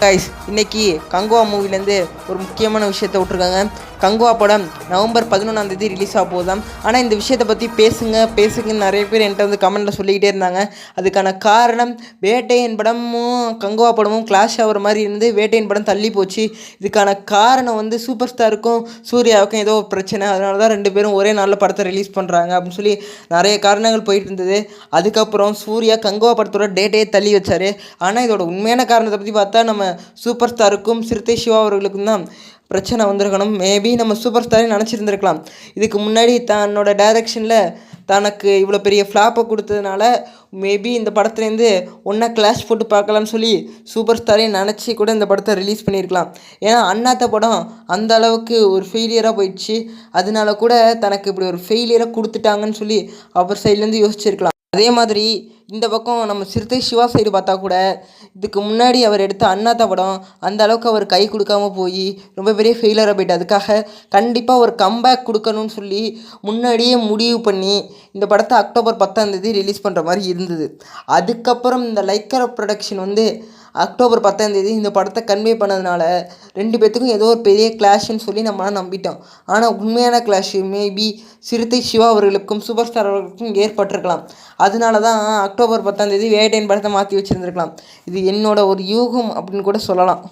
Guys இன்னைக்கு கங்குவா மூவிலேருந்து ஒரு முக்கியமான விஷயத்த விட்ருக்காங்க கங்குவா படம் நவம்பர் பதினொன்றாம் தேதி ரிலீஸ் ஆக போதாம் ஆனால் இந்த விஷயத்தை பற்றி பேசுங்க பேசுங்கன்னு நிறைய பேர் என்கிட்ட வந்து கமெண்ட்டில் சொல்லிக்கிட்டே இருந்தாங்க. அதுக்கான காரணம் வேட்டையன் படமும் கங்குவா படமும் கிளாஷ் ஆகிற மாதிரி இருந்து வேட்டையன் படம் தள்ளி போச்சு. இதுக்கான காரணம் வந்து சூப்பர் ஸ்டாருக்கும் சூர்யாவுக்கும் ஏதோ ஒரு பிரச்சனை. அதனால தான் ரெண்டு பேரும் ஒரே நாளில் படத்தை ரிலீஸ் பண்ணுறாங்க அப்படின்னு சொல்லி நிறைய காரணங்கள் போயிட்டு இருந்தது. அதுக்கப்புறம் சூர்யா கங்குவா படத்தோட டேட்டையே தள்ளி வச்சார். ஆனால் இதோட உண்மையான காரணத்தை பற்றி பார்த்தா நம்ம சூப்பர் ஸ்டாருக்கும் சிறுத்தை சிவா அவர்களுக்கும் தான் பிரச்சனை வந்திருக்கணும். மேபி நம்ம சூப்பர் ஸ்டாரே நினச்சிருந்துருக்கலாம். இதுக்கு முன்னாடி தன்னோட டைரக்ஷனில் தனக்கு இவ்வளோ பெரிய ஃப்ளாப்பை கொடுத்ததுனால மேபி இந்த படத்துலேருந்து ஒன்றா கிளாஷ் போட்டு பார்க்கலாம்னு சொல்லி சூப்பர் ஸ்டாரே நினச்சி கூட இந்த படத்தை ரிலீஸ் பண்ணியிருக்கலாம். ஏன்னா அண்ணாத்த படம் அந்த அளவுக்கு ஒரு ஃபெயிலியராக போயிடுச்சு. அதனால கூட தனக்கு இப்படி ஒரு ஃபெயிலியராக கொடுத்துட்டாங்கன்னு சொல்லி அவர் சைட்லேருந்து யோசிச்சிருக்கலாம். அதே மாதிரி இந்த பக்கம் நம்ம சிறுத்தை சிவா சைடு பார்த்தா கூட இதுக்கு முன்னாடி அவர் எடுத்த அண்ணாத்த படம் அந்த அளவுக்கு அவர் கை கொடுக்காம போய் ரொம்ப பெரிய ஃபெயிலராக போயிட்டு அதுக்காக கண்டிப்பாக ஒரு கம்பேக் கொடுக்கணும்னு சொல்லி முன்னாடியே முடிவு பண்ணி இந்த படத்தை அக்டோபர் பத்தாம் தேதி ரிலீஸ் பண்ணுற மாதிரி இருந்தது. அதுக்கப்புறம் இந்த லைக்கர் ப்ரொடக்ஷன் வந்து அக்டோபர் பத்தாம் தேதி இந்த படத்தை கன்வே பண்ணதுனால ரெண்டு பேர்த்துக்கும் ஏதோ ஒரு பெரிய கிளாஷ்னு சொல்லி நம்மளாம் நம்பிட்டோம். ஆனால் உண்மையான கிளாஷ் மேபி சிறுத்தை சிவா அவர்களுக்கும் சூப்பர் ஸ்டார் அவர்களுக்கும் ஏற்பட்டிருக்கலாம். அதனால தான் அக்டோபர் பத்தாம் தேதி வேட்டையின் படத்தை மாற்றி வச்சுருந்துருக்கலாம். இது என்னோட ஒரு யூகம் அப்படின்னு கூட சொல்லலாம்.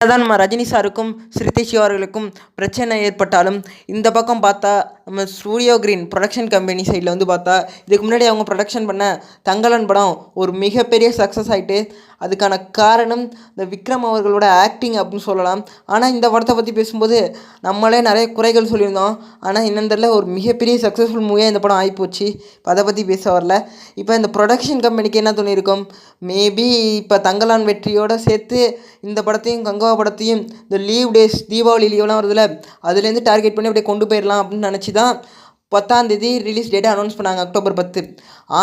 தான் நம்ம ரஜினி சாருக்கும் சிறுத்தை சிவார்களுக்கும் பிரச்சனை ஏற்பட்டாலும் இந்த பக்கம் பார்த்தா நம்ம ஸ்டூடியோ கிரீன் ப்ரொடக்ஷன் கம்பெனி சைடில் வந்து பார்த்தா இதுக்கு முன்னாடி அவங்க ப்ரொடக்ஷன் பண்ண தங்கலன் படம் ஒரு மிகப்பெரிய சக்ஸஸ் ஆகிட்டு அதுக்கான காரணம் இந்த விக்ரம் அவர்களோட ஆக்டிங் அப்படின்னு சொல்லலாம். ஆனால் இந்த படத்தை பற்றி பேசும்போது நம்மளே நிறைய குறைகள் சொல்லியிருந்தோம். ஆனால் என்னன்னு தெரியல ஒரு மிகப்பெரிய சக்ஸஸ்ஃபுல் மூவியாக இந்த படம் ஆகிப்போச்சு இப்போ அதை பற்றி பேச வரல. இப்போ இந்த ப்ரொடக்ஷன் கம்பெனிக்கு என்ன தோணியிருக்கும் மேபி இப்போ தங்கலான் வெற்றியோடு சேர்த்து இந்த படத்தையும் கங்கவா படத்தையும் இந்த லீவ் டேஸ் தீபாவளி லீவ்லாம் வருதுல அதுலேருந்து டார்கெட் பண்ணி அப்படியே கொண்டு போயிடலாம் அப்படின்னு நினச்சி தான் பத்தாந்தேதி ரிலீஸ் டேட்டை அனௌன்ஸ் பண்ணாங்க அக்டோபர் பத்து.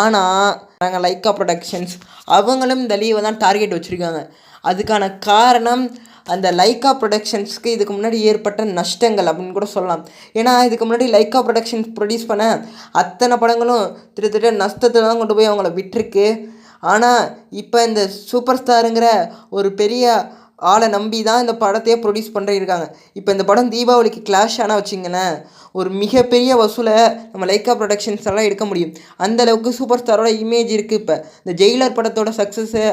ஆனால் நாங்கள் லைக்கா ப்ரொடக்ஷன்ஸ் அவங்களும் இந்த லீவை தான் டார்கெட் வச்சுருக்காங்க. அதுக்கான காரணம் அந்த லைக்கா ப்ரொடக்ஷன்ஸ்க்கு இதுக்கு முன்னாடி ஏற்பட்ட நஷ்டங்கள் அப்படின்னு கூட சொல்லலாம். ஏன்னா இதுக்கு முன்னாடி லைக்கா ப்ரொடக்ஷன்ஸ் ப்ரொடியூஸ் பண்ண அத்தனை படங்களும் திட்டத்தட்ட நஷ்டத்தை தான் கொண்டு போய் அவங்கள விட்டுருக்கு. ஆனால் இப்போ இந்த சூப்பர் ஸ்டாருங்கிற ஒரு பெரிய ஆளை நம்பி தான் இந்த படத்தையே ப்ரொடியூஸ் பண்ணிருக்காங்க இப்போ இந்த படம் தீபாவளிக்கு கிளாஷ் ஆனால் வச்சிங்களேன் ஒரு மிகப்பெரிய வசூலை நம்ம லைக்கா ப்ரொடக்ஷன்ஸ் எல்லாம் எடுக்க முடியும். அந்தளவுக்கு சூப்பர் ஸ்டாரோட இமேஜ் இருக்குது இப்போ. இந்த ஜெயிலர் படத்தோட சக்ஸஸை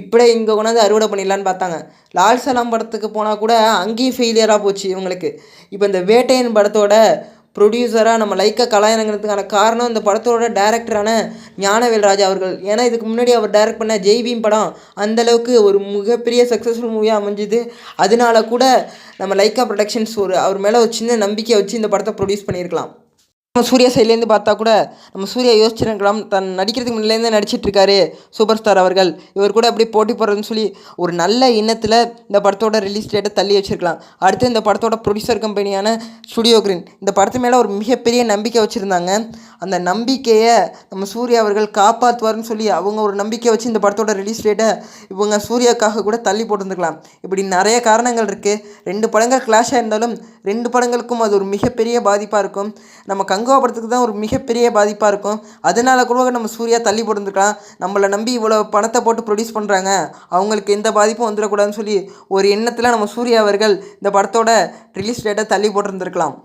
இப்படியே இங்கே கொண்டாந்து அறுவடை பண்ணிடலான்னு பார்த்தாங்க. லால் சலாம் படத்துக்கு போனால் கூட அங்கேயும் ஃபெயிலியராக போச்சு இவங்களுக்கு. இப்போ இந்த வேட்டையன் படத்தோட ப்ரொடியூசராக நம்ம லைக்கா கலாயணங்கிறதுக்கான காரணம் இந்த படத்தோட டேரக்டரான ஞானவேல் ராஜா அவர்கள். ஏன்னா இதுக்கு முன்னாடி அவர் டைரக்ட் பண்ண ஜெய்பீம் படம் அந்தளவுக்கு ஒரு மிகப்பெரிய சக்ஸஸ்ஃபுல் மூவியாக அமைஞ்சுது. அதனால கூட நம்ம லைக்கா ப்ரொடக்ஷன்ஸ் ஒரு அவர் மேலே ஒரு சின்ன நம்பிக்கை வச்சு இந்த படத்தை ப்ரொடியூஸ் பண்ணியிருக்கலாம். நம்ம சூர்யா சைட்லேருந்து பார்த்தா கூட நம்ம சூர்யா யோசிச்சிருக்கலாம் தன் நடிக்கிறதுக்கு முன்னிலேருந்து நடிச்சிட்டு இருக்காரு சூப்பர் ஸ்டார் அவர்கள். இவர் கூட அப்படி போட்டி போடுறதுன்னு சொல்லி ஒரு நல்ல எண்ணத்தில் இந்த படத்தோட ரிலீஸ் டேட்டை தள்ளி வச்சிருக்கலாம். அடுத்து இந்த படத்தோட ப்ரொடியூசர் கம்பெனியான ஸ்டுடியோ கிரீன் இந்த படத்து மேலே ஒரு மிகப்பெரிய நம்பிக்கை வச்சுருந்தாங்க. அந்த நம்பிக்கையை நம்ம சூர்யா அவர்கள் காப்பாற்றுவார்னு சொல்லி அவங்க ஒரு நம்பிக்கை வச்சு இந்த படத்தோட ரிலீஸ் டேட்டை இவங்க சூர்யாக்காக கூட தள்ளி போட்டுருந்துக்கலாம். இப்படி நிறைய காரணங்கள் இருக்குது ரெண்டு படங்கள் கிளாஷாக இருந்தாலும் ரெண்டு படங்களுக்கும் அது ஒரு மிகப்பெரிய பாதிப்பாக இருக்கும். நம்ம கங் படத்துக்கு தான் ஒரு மிகப்பெரிய பாதிப்பாக இருக்கும். அதனால கூட நம்ம சூர்யா தள்ளி போட்டுருந்துக்கலாம் நம்மளை நம்பி இவ்வளோ பணத்தை போட்டு ப்ரொடியூஸ் பண்ணுறாங்க அவங்களுக்கு எந்த பாதிப்பும் வந்துடக்கூடாதுன்னு சொல்லி ஒரு எண்ணத்தில் நம்ம சூர்யா அவர்கள் இந்த படத்தோட ரிலீஸ் டேட்டை தள்ளி போட்டிருந்துருக்கலாம்.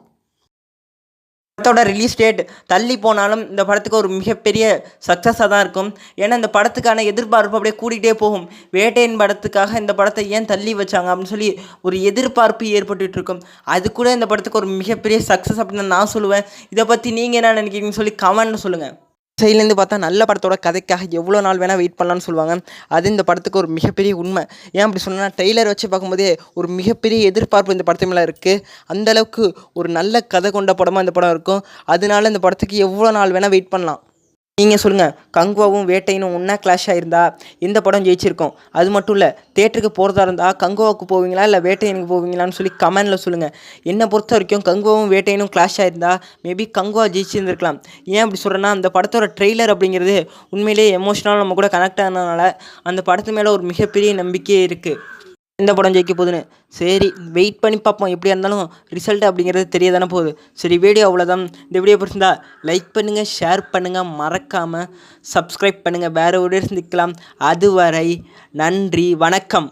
படத்தோட ரிலீஸ் டேட் தள்ளி போனாலும் இந்த படத்துக்கு ஒரு மிகப்பெரிய சக்ஸஸாக தான் இருக்கும். ஏன்னா இந்த படத்துக்கான எதிர்பார்ப்பு அப்படியே கூட்டிகிட்டே போகும். வேட்டையின் படத்துக்காக இந்த படத்தை ஏன் தள்ளி வச்சாங்க அப்படின்னு சொல்லி ஒரு எதிர்பார்ப்பு ஏற்பட்டு இருக்கும். அது கூட இந்த படத்துக்கு ஒரு மிகப்பெரிய சக்ஸஸ் அப்படின்னு நான் சொல்லுவேன். இதை பற்றி நீங்கள் என்ன நினைக்கிறீங்கன்னு சொல்லி கமெண்ட் சொல்லுங்கள் சைட்லேருந்து பார்த்தா நல்ல படத்தோட கதைக்காக எவ்வளோ நாள் வேணால் வெயிட் பண்ணலான்னு சொல்லுவாங்க. அது இந்த படத்துக்கு ஒரு மிகப்பெரிய உண்மை. ஏன் அப்படி சொன்னால் டெய்லர் வச்சு பார்க்கும்போதே ஒரு மிகப்பெரிய எதிர்பார்ப்பு இந்த படத்து மேலே இருக்குது அந்தளவுக்கு ஒரு நல்ல கதை கொண்ட படமாக இந்த படம் இருக்கும். அதனால இந்த படத்துக்கு எவ்வளோ நாள் வேணால் வெயிட் பண்ணலாம். நீங்கள் சொல்லுங்கள் கங்குவாவும் வேட்டையனும் ஒன்றா கிளாஷ் ஆயிருந்தா இந்த படம் ஜெயிச்சிருக்கோம்? அது மட்டும் இல்லை தேட்டருக்கு போகிறதா இருந்தால் கங்குவாவுக்கு போவீங்களா? இல்லை வேட்டையனுக்கு போவீங்களான்னு சொல்லி கமெண்டில் சொல்லுங்கள் என்னை பொறுத்த வரைக்கும் கங்குவாவும் வேட்டையனும் கிளாஷ் ஆயிருந்தா மேபி கங்குவா ஜெயிச்சிருந்துருக்கலாம். ஏன் அப்படி சொல்கிறேன்னா அந்த படத்தோட ட்ரெய்லர் அப்படிங்கிறது உண்மையிலேயே எமோஷனலாக நம்ம கூட கனெக்ட் ஆனதுனால அந்த படத்து மேலே ஒரு மிகப்பெரிய நம்பிக்கையே இருக்குது எந்த படம் ஜெயிக்க போகுதுன்னு. சரி வெயிட் பண்ணி பார்ப்போம். எப்படியா இருந்தாலும் ரிசல்ட் அப்படிங்கிறது தெரிய தானே போகுது. சரி வீடியோ அவ்வளோதான் இந்த வீடியோ பிடிச்சிருந்தா லைக் பண்ணுங்கள் ஷேர் பண்ணுங்கள் மறக்காமல் சப்ஸ்கிரைப் பண்ணுங்கள் வேறு ஒரு சந்திக்கலாம். அதுவரை நன்றி வணக்கம்.